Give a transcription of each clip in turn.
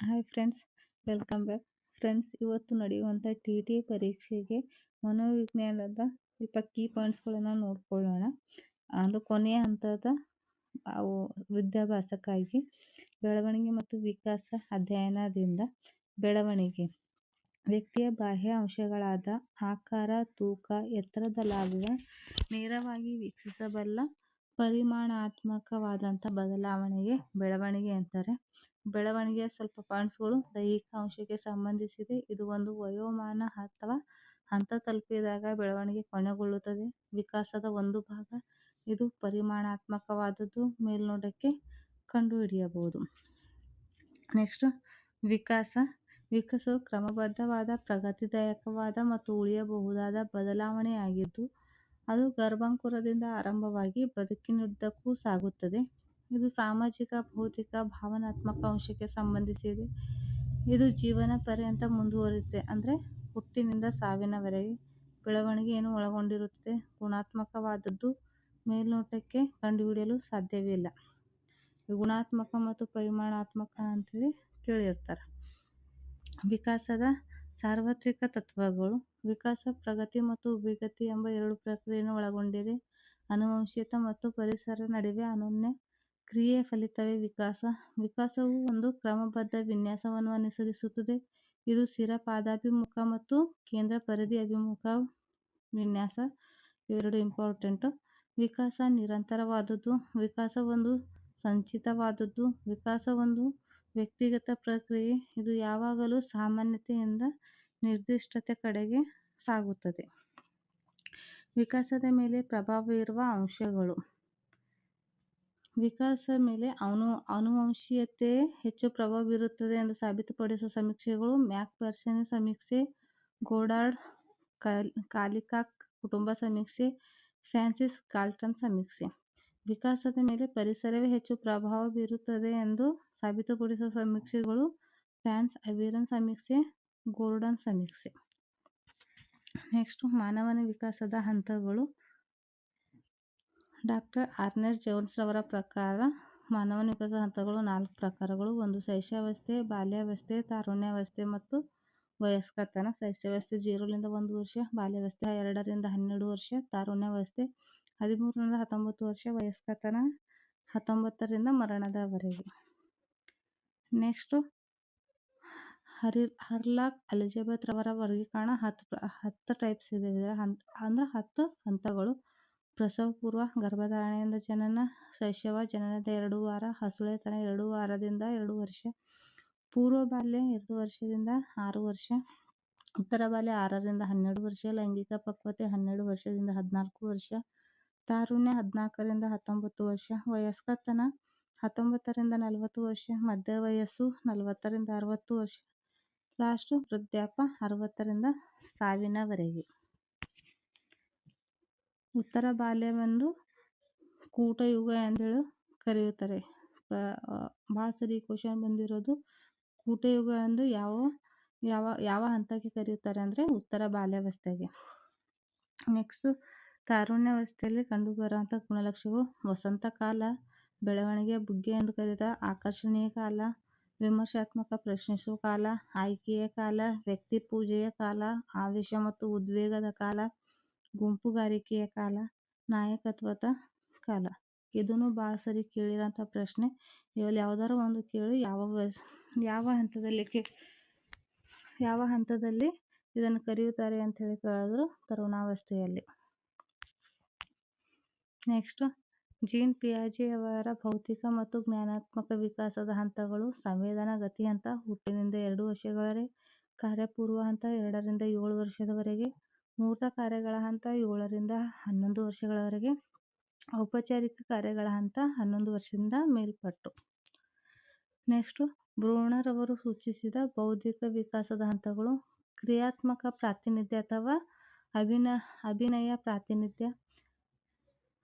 Hi friends welcome back friends ಇವತ್ತು ನಡೆಯುವಂಥ T T ಪರೀಕ್ಷೆಗೆ ಮನೋವಿಜ್ಞಾನದ ಸ್ವಲ್ಪ ಕೀ ಪಾಯಿಂಟ್ಸ್ಗಳನ್ನು ನೋಡ್ಕೊಳ್ಳೋಣ. ಅದು ಕೊನೆಯ ಹಂತದ, ಅವು ವಿದ್ಯಾಭ್ಯಾಸಕ್ಕಾಗಿ ಬೆಳವಣಿಗೆ ಮತ್ತು ವಿಕಾಸ ಅಧ್ಯಯನದಿಂದ ಬೆಳವಣಿಗೆ. ವ್ಯಕ್ತಿಯ ಬಾಹ್ಯ ಅಂಶಗಳಾದ ಆಕಾರ, ತೂಕ ಎತ್ತರದಲ್ಲಾಗುವ ನೇರವಾಗಿ ವೀಕ್ಷಿಸಬಲ್ಲ ಪರಿಮಾಣಾತ್ಮಕವಾದಂಥ ಬದಲಾವಣೆಗೆ ಬೆಳವಣಿಗೆ ಅಂತಾರೆ. ಬೆಳವಣಿಗೆಯ ಸ್ವಲ್ಪ ಪಾಯಿಂಟ್ಸ್ಗಳು ದೈಹಿಕ ಅಂಶಕ್ಕೆ ಸಂಬಂಧಿಸಿದೆ. ಇದು ಒಂದು ವಯೋಮಾನ ಅಥವಾ ಹಂತ ತಲುಪಿದಾಗ ಬೆಳವಣಿಗೆ ಕೊನೆಗೊಳ್ಳುತ್ತದೆ. ವಿಕಾಸದ ಒಂದು ಭಾಗ, ಇದು ಪರಿಮಾಣಾತ್ಮಕವಾದದ್ದು ಮೇಲ್ನೋಟಕ್ಕೆ ಕಂಡುಹಿಡಿಯಬಹುದು. ನೆಕ್ಸ್ಟ್ ವಿಕಾಸ. ವಿಕಾಸವು ಕ್ರಮಬದ್ಧವಾದ, ಪ್ರಗತಿದಾಯಕವಾದ ಮತ್ತು ಉಳಿಯಬಹುದಾದ ಬದಲಾವಣೆಯಾಗಿದ್ದು ಅದು ಗರ್ಭಾಂಕುರದಿಂದ ಆರಂಭವಾಗಿ ಬದುಕಿನುದ್ದಕ್ಕೂ ಸಾಗುತ್ತದೆ. ಇದು ಸಾಮಾಜಿಕ, ಭೌತಿಕ, ಭಾವನಾತ್ಮಕ ಅಂಶಕ್ಕೆ ಸಂಬಂಧಿಸಿದೆ. ಇದು ಜೀವನ ಪರ್ಯಂತ ಮುಂದುವರಿಯುತ್ತೆ. ಅಂದರೆ ಹುಟ್ಟಿನಿಂದ ಸಾವಿನವರೆಗೆ ಬೆಳವಣಿಗೆಯನ್ನು ಒಳಗೊಂಡಿರುತ್ತದೆ. ಗುಣಾತ್ಮಕವಾದದ್ದು ಮೇಲ್ನೋಟಕ್ಕೆ ಕಂಡುಹಿಡಿಯಲು ಸಾಧ್ಯವಿಲ್ಲ ಗುಣಾತ್ಮಕ ಮತ್ತು ಪರಿಮಾಣಾತ್ಮಕ ಅಂತೇಳಿ ಕೇಳಿರ್ತಾರೆ. ವಿಕಾಸದ ಸಾರ್ವತ್ರಿಕ ತತ್ವಗಳು ವಿಕಾಸ, ಪ್ರಗತಿ ಮತ್ತು ವಿಗತಿ ಎಂಬ ಎರಡು ಪ್ರಕ್ರಿಯೆಯನ್ನು ಒಳಗೊಂಡಿದೆ. ಅನುವಂಶೀಯತೆ ಮತ್ತು ಪರಿಸರ ನಡುವೆ ಅನನ್ಯ ಕ್ರಿಯೆ ಫಲಿತವೇ ವಿಕಾಸ. ವಿಕಾಸವು ಒಂದು ಕ್ರಮಬದ್ಧ ವಿನ್ಯಾಸವನ್ನು ಅನುಸರಿಸುತ್ತದೆ. ಇದು ಸ್ಥಿರ ಪಾದಾಭಿಮುಖ ಮತ್ತು ಕೇಂದ್ರ ಪರಿಧಿ ಅಭಿಮುಖ ವಿನ್ಯಾಸ. ಇವೆರಡು ಇಂಪಾರ್ಟೆಂಟ್. ವಿಕಾಸ ನಿರಂತರವಾದದ್ದು ವಿಕಾಸ ಒಂದು ಸಂಚಿತವಾದದ್ದು ವಿಕಾಸ ಒಂದು ವ್ಯಕ್ತಿಗತ ಪ್ರಕ್ರಿಯೆ. ಇದು ಯಾವಾಗಲೂ ಸಾಮಾನ್ಯತೆಯಿಂದ ನಿರ್ದಿಷ್ಟತೆ ಕಡೆಗೆ ಸಾಗುತ್ತದೆ. ವಿಕಾಸದ ಮೇಲೆ ಪ್ರಭಾವ ಬೀರುವ ಅಂಶಗಳು. ವಿಕಾಸ ಮೇಲೆ ಅನು, ಅನುವಂಶೀಯತೆ ಹೆಚ್ಚು ಪ್ರಭಾವ ಬೀರುತ್ತದೆ ಎಂದು ಸಾಬೀತುಪಡಿಸುವ ಸಮೀಕ್ಷೆಗಳು ಮ್ಯಾಕ್ ಪರ್ಸನ್ ಸಮೀಕ್ಷೆ, ಗೋಡಾರ್ಡ್ ಕಾಲಿಕಾಕ್ ಕುಟುಂಬ ಸಮೀಕ್ಷೆ, ಫ್ರಾನ್ಸಿಸ್ ಕಾಲ್ಟನ್ ಸಮೀಕ್ಷೆ. ವಿಕಾಸದ ಮೇಲೆ ಪರಿಸರವೇ ಹೆಚ್ಚು ಪ್ರಭಾವ ಬೀರುತ್ತದೆ ಎಂದು ಸಾಬೀತುಪಡಿಸುವ ಸಮೀಕ್ಷೆಗಳು ಫ್ಯಾನ್ಸ್ ಅವಿರನ್ ಸಮೀಕ್ಷೆ ಗೋರ್ಡನ್ ಸಮೀಕ್ಷೆ. ನೆಕ್ಸ್ಟ್ ಮಾನವನ ವಿಕಾಸದ ಹಂತಗಳು. ಡಾಕ್ಟರ್ ಆರ್ನೆಸ್ ಜೋನ್ಸ್ ರವರ ಪ್ರಕಾರ ಮಾನವನ ವಿಕಾಸದ ಹಂತಗಳು ನಾಲ್ಕು ಪ್ರಕಾರಗಳು. ಒಂದು ಶೈಶವಾವಸ್ಥೆ ಬಾಲ್ಯಾವಸ್ಥೆ, ತಾರುಣ್ಯಾವಸ್ಥೆ ಮತ್ತು ವಯಸ್ಕತನ. ಶೈಶವಾವಸ್ಥೆ ಜೀರೋಲಿಂದ ಒಂದು ವರ್ಷ, ಬಾಲ್ಯಾವಸ್ಥೆ ಎರಡರಿಂದ ಹನ್ನೆರಡು ವರ್ಷ, ತಾರುಣ್ಯಾವಸ್ಥೆ ಹದಿಮೂರರಿಂದ ಹತ್ತೊಂಬತ್ತು ವರ್ಷ, ವಯಸ್ಕತನ ಹತ್ತೊಂಬತ್ತರಿಂದ ಮರಣದವರೆಗೆ. ನೆಕ್ಸ್ಟು ಹರಿ, ಹರ್ಲಾಕ್ ಎಲಿಜಬೆತ್ ರವರ ವರ್ಗೀಕರಣ ಹತ್ತು ಹತ್ತು ಟೈಪ್ಸ್ ಇದೆ. ಅಂದ್ರೆ ಹತ್ತು ಹಂತಗಳು. ಪ್ರಸವ ಪೂರ್ವ, ಗರ್ಭಧಾರಣೆಯಿಂದ ಜನನ, ಶೈಶವ, ಜನನದ ಎರಡು ವಾರ ಹಸುಳೆತನ ಎರಡು ವಾರದಿಂದ ಎರಡು ವರ್ಷ, ಪೂರ್ವ ಬಾಲ್ಯ ಎರಡು ವರ್ಷದಿಂದ ಆರು ವರ್ಷ, ಉತ್ತರ ಬಾಲ್ಯ ಆರರಿಂದ ಹನ್ನೆರಡು ವರ್ಷ, ಲೈಂಗಿಕ ಪಕ್ವತೆ ಹನ್ನೆರಡು ವರ್ಷದಿಂದ ಹದಿನಾಲ್ಕು ವರ್ಷ, ತಾರುಣ್ಯ ಹದಿನಾಲ್ಕರಿಂದ ಹತ್ತೊಂಬತ್ತು ವರ್ಷ ವಯಸ್ಕತನ ಹತ್ತೊಂಬತ್ತರಿಂದ ನಲವತ್ತು ವರ್ಷ ಮಧ್ಯ ವಯಸ್ಸು ನಲವತ್ತರಿಂದ ಅರವತ್ತು ವರ್ಷ. ಲಾಸ್ಟು ವೃದ್ಧಾಪ ಅರವತ್ತರಿಂದ ಸಾವಿನವರೆಗೆ. ಉತ್ತರ ಬಾಲ್ಯವೆಂದು ಕೂಟಯುಗ ಎಂದೇಳಿ ಕರೆಯುತ್ತಾರೆ. ಭಾಳ ಸರಿ ಕ್ವಶನ್ ಬಂದಿರೋದು. ಕೂಟಯುಗ ಎಂದು ಯಾವ ಯಾವ ಯಾವ ಹಂತಕ್ಕೆ ಕರೆಯುತ್ತಾರೆ ಅಂದರೆ ಉತ್ತರ ಬಾಲ್ಯಾವಸ್ಥೆಗೆ. ನೆಕ್ಸ್ಟ್ ತಾರುಣ್ಯಾವಸ್ಥೆಯಲ್ಲಿ ಕಂಡುಬರುವಂಥ ಗುಣಲಕ್ಷಣಗಳು ವಸಂತ ಕಾಲ ಬೆಳವಣಿಗೆಯ ಬುಗ್ಗೆ ಎಂದು ಕರೆಯುತ್ತ ಆಕರ್ಷಣೀಯ ಕಾಲ ವಿಮರ್ಶಾತ್ಮಕ ಪ್ರಶ್ನಿಸುವ ಕಾಲ, ಆಯ್ಕೆಯ ಕಾಲ ವ್ಯಕ್ತಿ ಪೂಜೆಯ ಕಾಲ, ಆವೇಶ ಮತ್ತು ಉದ್ವೇಗದ ಕಾಲ, ಗುಂಪುಗಾರಿಕೆಯ ಕಾಲ, ನಾಯಕತ್ವದ ಕಾಲ. ಇದನ್ನು ಭಾಳ ಸರಿ ಕೇಳಿರೋಂಥ ಪ್ರಶ್ನೆ. ಇವಲ್ಲಿ ಯಾವ್ದಾರು ಒಂದು ಕೇಳಿ, ಯಾವ ವಯಸ್, ಯಾವ ಹಂತದಲ್ಲಿ ಕೇ, ಯಾವ ಹಂತದಲ್ಲಿ ಇದನ್ನು ಕರೆಯುತ್ತಾರೆ ಅಂತ ಹೇಳಿ ಕೇಳಿದ್ರು ತರುಣಾವಸ್ಥೆಯಲ್ಲಿ. ನೆಕ್ಸ್ಟು ಜೀನ್ ಪಿಯಾಜೆ ಅವರ ಭೌತಿಕ ಮತ್ತು ಜ್ಞಾನಾತ್ಮಕ ವಿಕಾಸದ ಹಂತಗಳು ಸಂವೇದನಾ ಗತಿ ಹಂತ ಹುಟ್ಟಿನಿಂದ ಎರಡು ವರ್ಷಗಳವರೆಗೆ ಕಾರ್ಯಪೂರ್ವ ಹಂತ ಎರಡರಿಂದ ಏಳು ವರ್ಷದವರೆಗೆ, ಮೂರ್ತ ಕಾರ್ಯಗಳ ಹಂತ ಏಳರಿಂದ ಹನ್ನೊಂದು ವರ್ಷಗಳವರೆಗೆ, ಔಪಚಾರಿಕ ಕಾರ್ಯಗಳ ಹಂತ ಹನ್ನೊಂದು ವರ್ಷದಿಂದ ಮೇಲ್ಪಟ್ಟು. ನೆಕ್ಸ್ಟು, ಭ್ರೂಣರವರು ಸೂಚಿಸಿದ ಬೌದ್ಧಿಕ ವಿಕಾಸದ ಹಂತಗಳು, ಕ್ರಿಯಾತ್ಮಕ ಪ್ರಾತಿನಿಧ್ಯ ಅಥವಾ ಅಭಿನ, ಅಭಿನಯ ಪ್ರಾತಿನಿಧ್ಯ.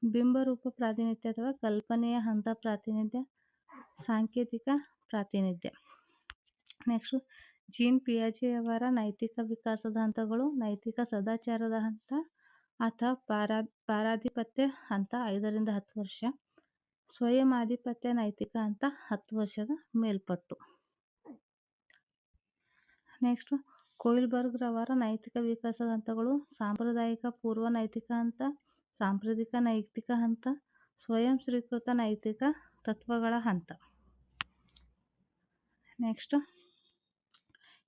ಬಿಂಬರೂಪ ಪ್ರಾತಿನಿಧ್ಯ ಅಥವಾ ಕಲ್ಪನೆಯ ಹಂತ ಪ್ರಾತಿನಿಧ್ಯ, ಸಾಂಕೇತಿಕ ಪ್ರಾತಿನಿಧ್ಯ. ನೆಕ್ಸ್ಟ್ ಜೀನ್ ಪಿಯಾಜೆಯವರ ನೈತಿಕ ವಿಕಾಸದ ಹಂತಗಳು, ನೈತಿಕ ಸದಾಚಾರದ ಹಂತ ಅಥವಾ ಪಾರಾ, ಪಾರಾಧಿಪತ್ಯ ಹಂತ ಐದರಿಂದ ಹತ್ತು ವರ್ಷ. ಸ್ವಯಂ ಆಧಿಪತ್ಯ ನೈತಿಕ ಹಂತ ಹತ್ತು ವರ್ಷದ ಮೇಲ್ಪಟ್ಟು. ನೆಕ್ಸ್ಟ್ ಕೋಯಿಲ್ಬರ್ಗ್ರವರ ನೈತಿಕ ವಿಕಾಸದ ಹಂತಗಳು, ಸಾಂಪ್ರದಾಯಿಕ ಪೂರ್ವ ನೈತಿಕ ಹಂತ ಸಾಂಪ್ರದಾಯಿಕ ನೈತಿಕ ಹಂತ, ಸ್ವಯಂ ಸ್ವೀಕೃತ ನೈತಿಕ ತತ್ವಗಳ ಹಂತ. ನೆಕ್ಸ್ಟ್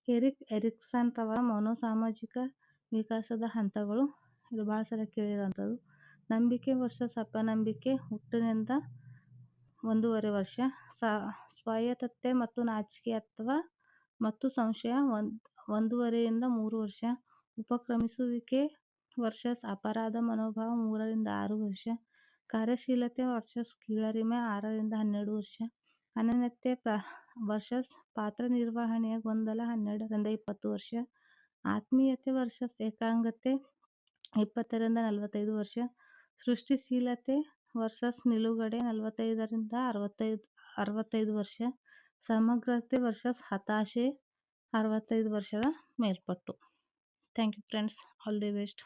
ಎರಿಕ್ ಎರಿಕ್ಸನ್ ರವರ ಮನೋಸಾಮಾಜಿಕ ವಿಕಾಸದ ಹಂತಗಳು. ಇದು ಭಾಳ ಸಲ ಕೇಳಿರೋಂಥದ್ದು ನಂಬಿಕೆ ವರ್ಸಸ್ ಅಪನಂಬಿಕೆ ಹುಟ್ಟಿನಿಂದ ಒಂದೂವರೆ ವರ್ಷ. ಸ್ವಾಯತ್ತತೆ ಮತ್ತು ನಾಚಿಕೆ ಅಥವಾ ಮತ್ತು ಸಂಶಯ ಒಂದು, ಒಂದೂವರೆಯಿಂದ ಮೂರು ವರ್ಷ. ಉಪಕ್ರಮಿಸುವಿಕೆ ವರ್ಸಸ್ ಅಪರಾಧ ಮನೋಭಾವ ಮೂರರಿಂದ ಆರು ವರ್ಷ, ಕಾರ್ಯಶೀಲತೆ ವರ್ಷಸ್ ಕೀಳರಿಮೆ ಆರರಿಂದ ಹನ್ನೆರಡು ವರ್ಷ, ಅನನ್ಯತೆ ಪ್ರ ವರ್ಸಸ್ ಪಾತ್ರ ನಿರ್ವಹಣೆಯ ಗೊಂದಲ ಹನ್ನೆರಡರಿಂದ ಇಪ್ಪತ್ತು ವರ್ಷ, ಆತ್ಮೀಯತೆ ವರ್ಷಸ್ ಏಕಾಂಗತೆ ಇಪ್ಪತ್ತರಿಂದ ನಲವತ್ತೈದು ವರ್ಷ, ಸೃಷ್ಟಿಶೀಲತೆ ವರ್ಸಸ್ ನಿಲುಗಡೆ ನಲವತ್ತೈದರಿಂದ ಅರವತ್ತೈದು ಅರವತ್ತೈದು ವರ್ಷ, ಸಮಗ್ರತೆ ವರ್ಸಸ್ ಹತಾಶೆ ಅರವತ್ತೈದು ವರ್ಷದ ಮೇಲ್ಪಟ್ಟು. Thank you friends all the best